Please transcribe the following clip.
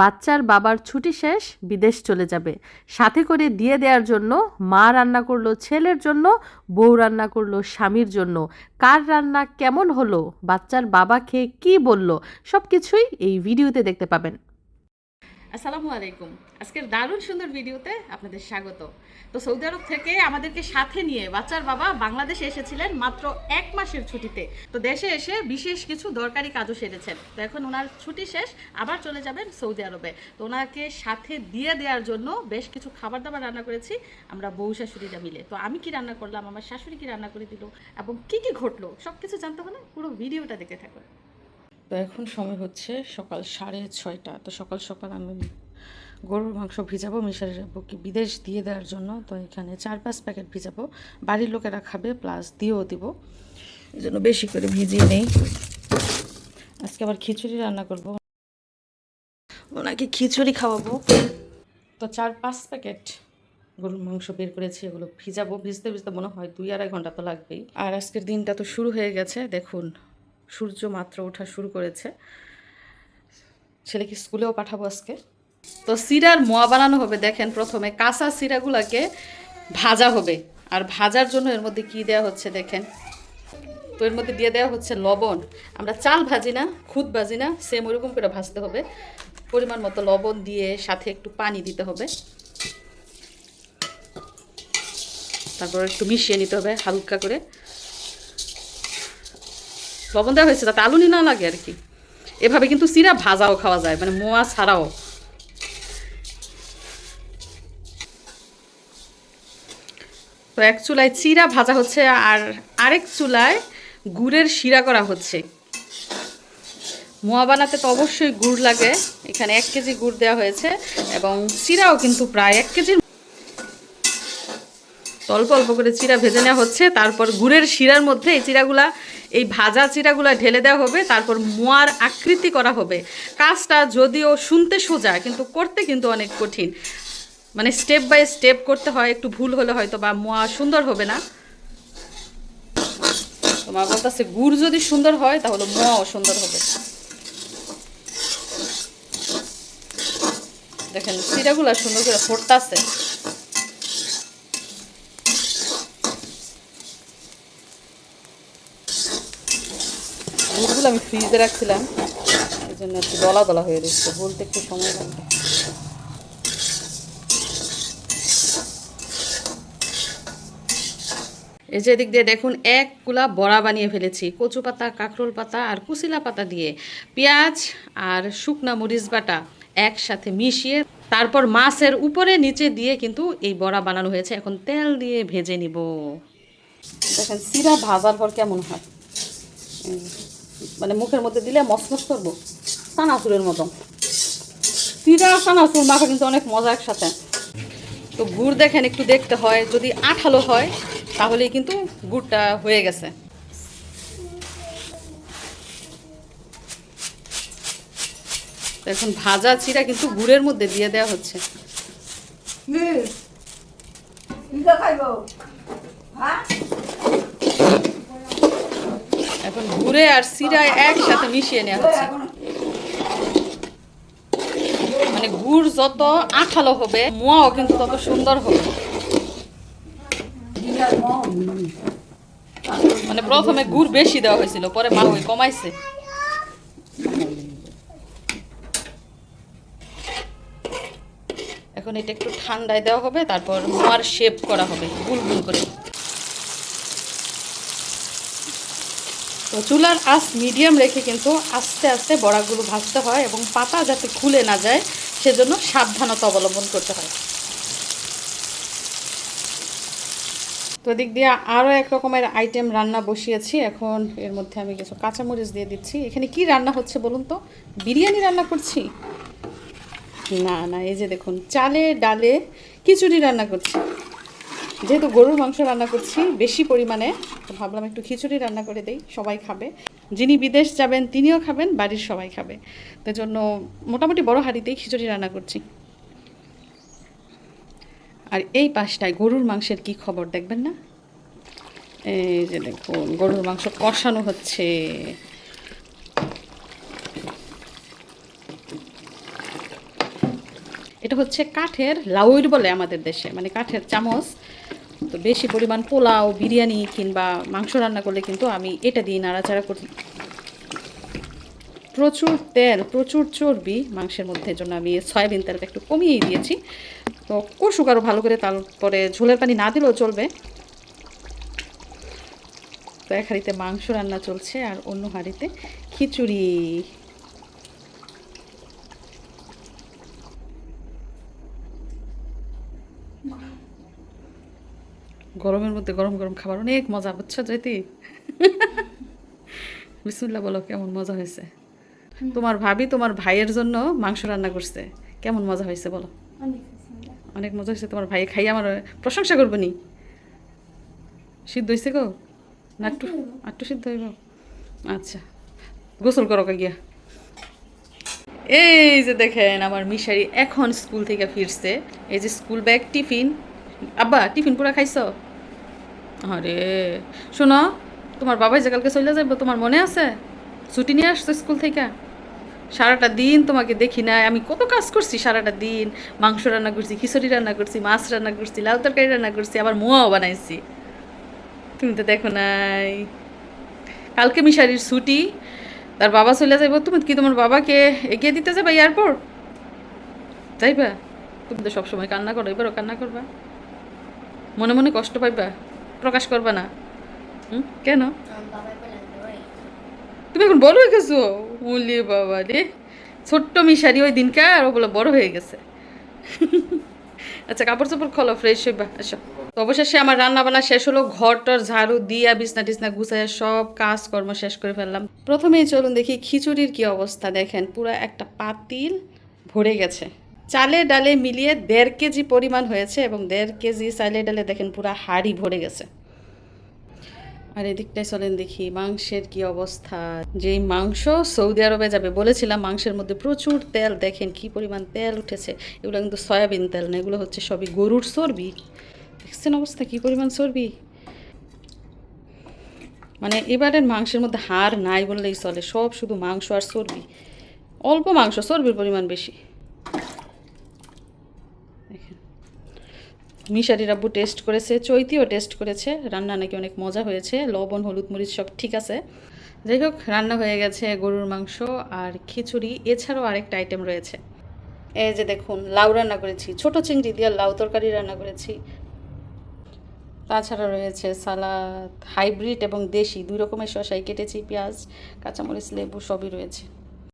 বাচ্চার বাবার ছুটি শেষ, বিদেশ চলে যাবে। সাথে করে দিয়ে দেওয়ার জন্য মা রান্না করল, ছেলের জন্য, বউ রান্না করল, স্বামীর জন্য। কার রান্না কেমন হলো, বাচ্চার বাবা খেয়ে কী বলল সব কিছুই এই ভিডিওতে দেখতে পাবেন। আসসালামু আলাইকুম। আজকের দারুণ সুন্দর ভিডিওতে আপনাদের স্বাগত। তো সৌদি আরব থেকে আমাদেরকে সাথে নিয়ে বাচ্চার বাবা বাংলাদেশে এসেছিলেন মাত্র এক মাসের ছুটিতে। তো দেশে এসে বিশেষ কিছু দরকারি কাজও সেরেছেন। তো এখন ওনার ছুটি শেষ, আবার চলে যাবেন সৌদি আরবে। তো ওনাকে সাথে দিয়ে দেওয়ার জন্য বেশ কিছু খাবার দাবার রান্না করেছি, আমরা বউ শাশুড়িরা মিলে। তো আমি কি রান্না করলাম, আমার শাশুড়ি কি রান্না করে দিল, এবং কি কি ঘটলো সব কিছু জানতে হলে পুরো ভিডিওটা দেখে থাকুন। তো এখন সময় হচ্ছে সকাল সাড়ে ছয়টা। তো সকাল সকাল আমি গরুর মাংস ভিজাবো মিশারি কি বিদেশ দিয়ে দেওয়ার জন্য। তো এখানে চার পাঁচ প্যাকেট ভিজাবো। বাড়ির লোকেরা খাবে, প্লাস দিয়েও দিব। এই জন্য বেশি করে ভিজিয়ে নেই। আজকে আবার খিচুড়ি রান্না করব। ওনাকে খিচুড়ি খাওয়াবো। তো চার পাঁচ প্যাকেট গরুর মাংস বের করেছি, এগুলো ভিজাবো। ভিজতে ভিজতে মনে হয় দুই আড়াই ঘণ্টা তো লাগবেই। আর আজকের দিনটা তো শুরু হয়ে গেছে, দেখুন। সূর্য মাত্র ওঠা শুরু করেছে। ছেলেকে স্কুলেও পাঠাবো আজকে। তো সিরার মোয়া বানানো হবে, দেখেন প্রথমে। কাঁচা সিরাগুলাকে ভাজা হবে। আর ভাজার জন্য এর মধ্যে কি দেওয়া হচ্ছে, দেখেন। তো এর মধ্যে দিয়ে দেওয়া হচ্ছে লবণ। আমরা চাল ভাজি না, খুদ ভাজি না সেম ওরকম করে ভাজতে হবে। পরিমাণ মতো লবণ দিয়ে সাথে একটু পানি দিতে হবে। তারপর একটু মিশিয়ে নিতে হবে হালকা করে। লবণ দেওয়া হয়েছে, তাতে আলুনি না লাগে আর কি। এভাবে কিন্তু সিরা ভাজাও খাওয়া যায় মানে মোয়া ছাড়াও। তো এক চুলায় চিরা ভাজা হচ্ছে, আর আরেক চুলায় গুড়ের শিরা করা হচ্ছে। মোয়া বানাতে তো অবশ্যই গুড় লাগে, এখানে এক কেজি গুড় দেওয়া হয়েছে, এবং চিরাও কিন্তু প্রায় এক কেজির অল্প অল্প করে চিরা ভেজে নেওয়া হচ্ছে, তারপর গুড়ের শিরার মধ্যে এই চিরাগুলা এই ভাজা চিরাগুলা ঢেলে দেওয়া হবে, তারপর মোয়ার আকৃতি করা হবে। কাজটা যদিও শুনতে সোজা, কিন্তু করতে কিন্তু অনেক কঠিন। মানে স্টেপ বাই স্টেপ করতে হয়, একটু ভুল হলে হয়তো বা মোয়া সুন্দর হবে না। তোমার বলতেছে, গুড় যদি সুন্দর হয়, তাহলে মোয়াও সুন্দর হবে। দেখেন, চিরাগুলা সুন্দর করে ফোরতাছে গুড়গুলো আমি ফ্রিজে রাখছিলাম, এই জন্য একটু দলা দলা হয়ে রয়েছে, বলতে একটু সময় লাগবে এই যে এদিক দিয়ে দেখুন, এক কুলা বড়া বানিয়ে ফেলেছি, কচু পাতা, কাঁকরোল পাতা আর কুচিলা পাতা দিয়ে। পেঁয়াজ আর শুকনা মরিচ বাটা একসাথে মিশিয়ে তারপর মাছের উপরে নিচে দিয়ে কিন্তু এই বড়া বানানো হয়েছে। এখন তেল দিয়ে ভেজে নিব। দেখেন, সিরা ভাজার পর কেমন হয়। মানে মুখের মধ্যে দিলে মসমস করব। সানাসুরের মতো চিরা সানাসুর মাখা কিন্তু অনেক মজা একসাথে। তো গুড় দেখেন, একটু দেখতে হয়। যদি আঠালো হয়, তাহলেই কিন্তু গুড়টা হয়ে গেছে। এখন ভাজা চিরা কিন্তু গুড়ের মধ্যে দিয়ে দেওয়া হচ্ছে। এখন গুড়ে আর চিরা একসাথে মিশিয়ে নেওয়া হচ্ছে। মানে গুড় যত আঠালো হবে, মোয়াও কিন্তু তত সুন্দর হবে। মানে প্রথমে গুড় বেশি দেওয়া হয়েছিল, পরে মা ওই কমাইছে। এখন এটা একটু ঠান্ডায় দেওয়া হবে, তারপর মোয়ার শেপ করা হবে গুল গুল করে। তো চুলার আঁচ মিডিয়াম রেখে কিন্তু আস্তে আস্তে বড়াগুলো ভাজতে হয় এবং পাতা যাতে খুলে না যায়, সেজন্য সাবধানতা অবলম্বন করতে হয়। তো দিক দিয়ে আরও এক রকমের আইটেম রান্না বসিয়েছি। এখন এর মধ্যে আমি কিছু কাঁচামরিচ দিয়ে দিচ্ছি। এখানে কি রান্না হচ্ছে বলুন তো? বিরিয়ানি রান্না করছি? না না, এই যে দেখুন, চালে, ডালে খিচুড়ি রান্না করছি। যেহেতু গরুর মাংস রান্না করছি, বেশি পরিমাণে, তো ভাবলাম একটু খিচুড়ি রান্না করে দেই, সবাই খাবে। যিনি বিদেশ যাবেন, তিনিও খাবেন, বাড়ির সবাই খাবে। তো জন্য মোটামুটি বড় হাঁড়িতেই খিচুড়ি রান্না করছি। আর এই পাশটায় গরুর মাংসের কি খবর দেখবেন না? এই যে দেখুন, গরুর মাংস কষানো হচ্ছে। এটা হচ্ছে কাঠের লাউইর বলে আমাদের দেশে মানে কাঠের চামচ। তো বেশি পরিমাণ পোলাও, বিরিয়ানি কিংবা মাংস রান্না করলে কিন্তু আমি এটা দিয়ে নাড়াচাড়া করি। প্রচুর তেল, প্রচুর চর্বি মাংসের মধ্যে জন্য আমি সয়াবিন তেলটা একটু কমিয়ে দিয়েছি। তো কষুক আরও ভালো করে, তারপরে ঝোলের পানি না দিলেও চলবে। তো এক হাঁড়িতে মাংস রান্না চলছে, আর অন্য হাঁড়িতে খিচুড়ি। গরমের মধ্যে গরম গরম খাবার অনেক মজা বুঝছ যেতি বিসমুল্লাহ বলো কেমন মজা হয়েছে? তোমার ভাবি তোমার ভাইয়ের জন্য মাংস রান্না করছে। কেমন মজা হয়েছে বলো? অনেক মজা হয়েছে তোমার ভাই খাই আমার প্রশংসা করব নি? সিদ্ধ হয়েছে গো? না একটু একটু সিদ্ধ হইব। আচ্ছা গোসল করো গিয়া। এই যে দেখেন আমার মিশারি এখন স্কুল থেকে ফিরছে। এই যে স্কুল ব্যাগ টিফিন আব্বা, টিফিন পুরা খাইছ? আরে শোনো তোমার বাবাই যে কালকে চলে যাব তোমার মনে আছে? ছুটি নিয়ে আসছো স্কুল থেকে সারাটা দিন তোমাকে দেখি না আমি কত কাজ করছি সারাটা দিন? মাংস রান্না করছি, খিচুড়ি রান্না করছি, মাছ রান্না করছি লাউ তরকারি রান্না করছি, আবার মোয়াও বানাইছি। তুমি তো দেখো নাই। কালকে মিশারির ছুটি, তার বাবা চলে যাইব, তুমি কি তোমার বাবাকে এগিয়ে দিতে যাবে এয়ারপোর্ট যাইবা? তুমি তো সবসময় কান্না করো, এবারও কান্না করবা। মনে মনে কষ্ট পাইবা? প্রকাশ করবা না? হুম? কেন? তুমি এখন বড় হয়ে গেছো? বলি বাবা রে। ছোট্ট মিশারি ওই দিনকে আর ও বলে বড় হয়ে গেছে। আচ্ছা কাপড় চাপড় খোলো ফ্রেশ হইবা। আসো। তো অবশেষে আমার রান্না বান্না শেষ হলো, ঘর টর ঝাড়ু দিয়া বিছনা টিছনা গুছাইয়া সব কাজকর্ম শেষ করে ফেললাম। প্রথমেই চলুন দেখি খিচুড়ির কি অবস্থা দেখেন, পুরো একটা পাতিল ভরে গেছে। চালে ডালে মিলিয়ে দেড় কেজি পরিমাণ হয়েছে এবং দেড় কেজি চালে ডালে দেখেন পুরো হাড়ি ভরে গেছে। আর এদিকটায় চলেন দেখি, মাংসের কি অবস্থা? যেই মাংস সৌদি আরবে যাবে, বলেছিলাম মাংসের মধ্যে প্রচুর তেল, দেখেন কি পরিমাণ তেল উঠেছে। এগুলো কিন্তু সয়াবিন তেল না, এগুলো হচ্ছে সবই গরুর চর্বি। দেখছেন অবস্থা, কি পরিমাণ চর্বি? মানে এবারের মাংসের মধ্যে হাড় নাই বললেই চলে, সব শুধু মাংস আর চর্বি। অল্প মাংস, চর্বির পরিমাণ বেশি দেখেন মিশারি রাব্বু টেস্ট করেছে, চৈতিও টেস্ট করেছে। রান্না নাকি অনেক মজা হয়েছে, লবণ, হলুদ, মরিচ সব ঠিক আছে। যাই হোক, রান্না হয়ে গেছে গরুর মাংস আর খিচুড়ি, এছাড়াও আরেকটা আইটেম রয়েছে। এই যে দেখুন, লাউ রান্না করেছি, ছোট চিংড়ি দিয়ে লাউ তরকারি রান্না করেছি। তাছাড়া রয়েছে সালাদ, হাইব্রিড এবং দেশি, দুই রকমের শসাই কেটেছি পেঁয়াজ, কাঁচামরিচ, লেবু সবই রয়েছে।